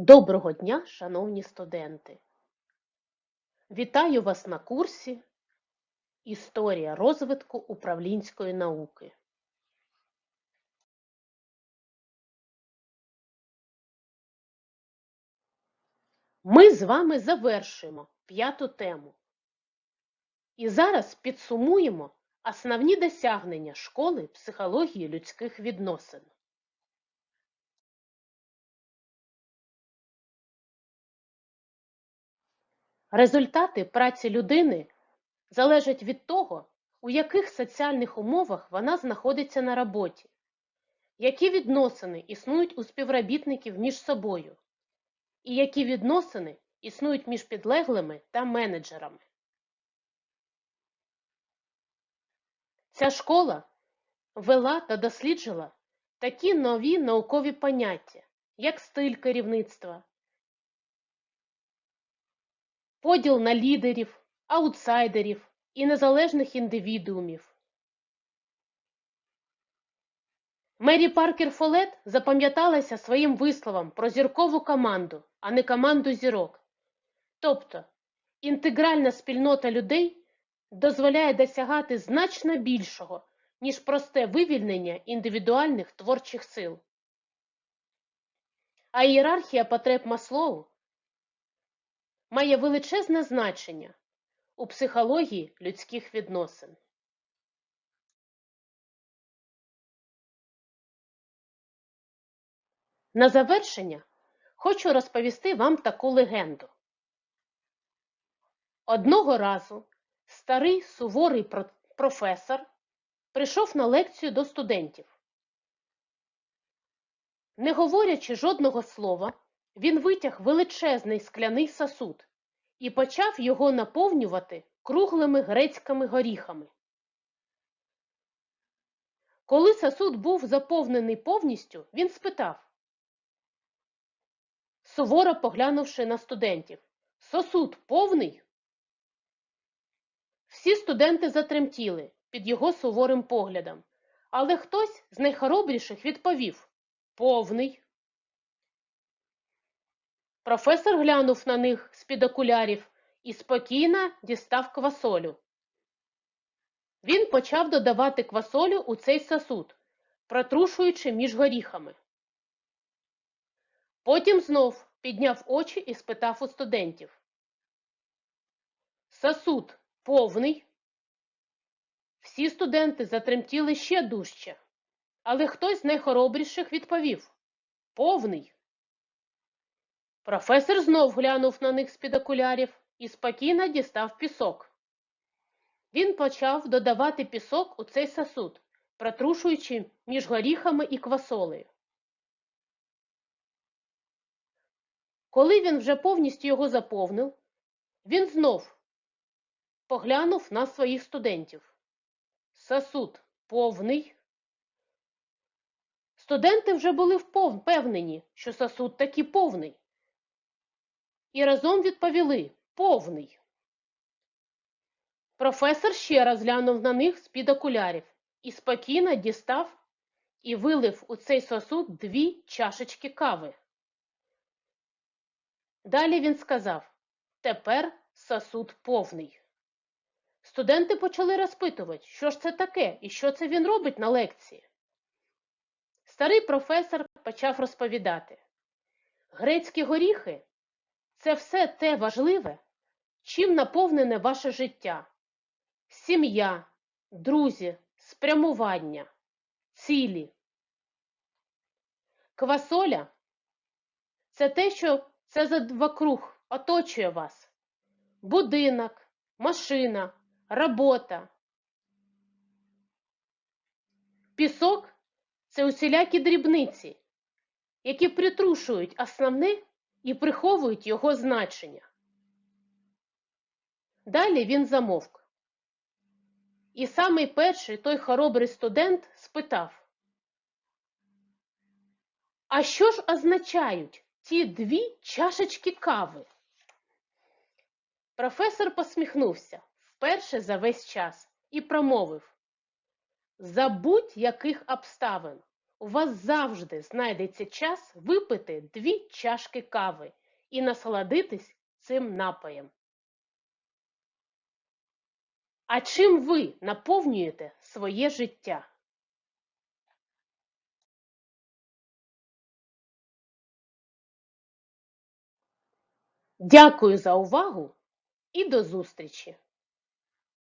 Доброго дня, шановні студенти! Вітаю вас на курсі Історія розвитку управлінської науки. Ми з вами завершуємо п'яту тему. І зараз підсумуємо основні досягнення школи психології людських відносин. Результати праці людини залежать від того, у яких соціальних умовах вона знаходиться на роботі, які відносини існують у співробітників між собою, і які відносини існують між підлеглими та менеджерами. Ця школа вела та досліджила такі нові наукові поняття, як стиль керівництва, поділ на лідерів, аутсайдерів і незалежних індивідуумів. Мері Паркер Фолет запам'яталася своїм висловом про зіркову команду, а не команду зірок. Тобто, інтегральна спільнота людей дозволяє досягати значно більшого, ніж просте вивільнення індивідуальних творчих сил. А ієрархія потреб Маслоу має величезне значення у психології людських відносин. На завершення хочу розповісти вам таку легенду. Одного разу старий суворий професор прийшов на лекцію до студентів. Не говорячи жодного слова, він витяг величезний скляний сасуд і почав його наповнювати круглими грецькими горіхами. Коли сасуд був заповнений повністю, він спитав, суворо поглянувши на студентів, сосуд повний? Всі студенти затремтіли під його суворим поглядом, але хтось з найхоробріших відповів повний. Професор глянув на них з-під окулярів і спокійно дістав квасолю. Він почав додавати квасолю у цей сосуд, протрушуючи між горіхами. Потім знов підняв очі і спитав у студентів. Сосуд повний. Всі студенти затремтіли ще дужче, але хтось з найхоробріших відповів повний. Професор знов глянув на них з-під окулярів і спокійно дістав пісок. Він почав додавати пісок у цей сосуд, протрушуючи між горіхами і квасолею. Коли він вже повністю його заповнив, він знов поглянув на своїх студентів. Сосуд повний. Студенти вже були впевнені, що сосуд таки повний. І разом відповіли повний. Професор ще раз глянув на них з-під окулярів і спокійно дістав і вилив у цей сосуд дві чашечки кави. Далі він сказав: тепер сосуд повний. Студенти почали розпитувати, що ж це таке і що це він робить на лекції. Старий професор почав розповідати: грецькі горіхи це все те важливе, чим наповнене ваше життя: сім'я, друзі, спрямування, цілі. Квасоля це те, що це за вокруг оточує вас. Будинок, машина, робота. Пісок це усілякі дрібниці, які притрушують основне і приховують його значення. Далі він замовк. І самий перший той хоробрий студент спитав: А що ж означають ті дві чашечки кави? Професор посміхнувся вперше за весь час і промовив: За будь-яких обставин у вас завжди знайдеться час випити дві чашки кави і насолодитись цим напоєм. А чим ви наповнюєте своє життя? Дякую за увагу і до зустрічі!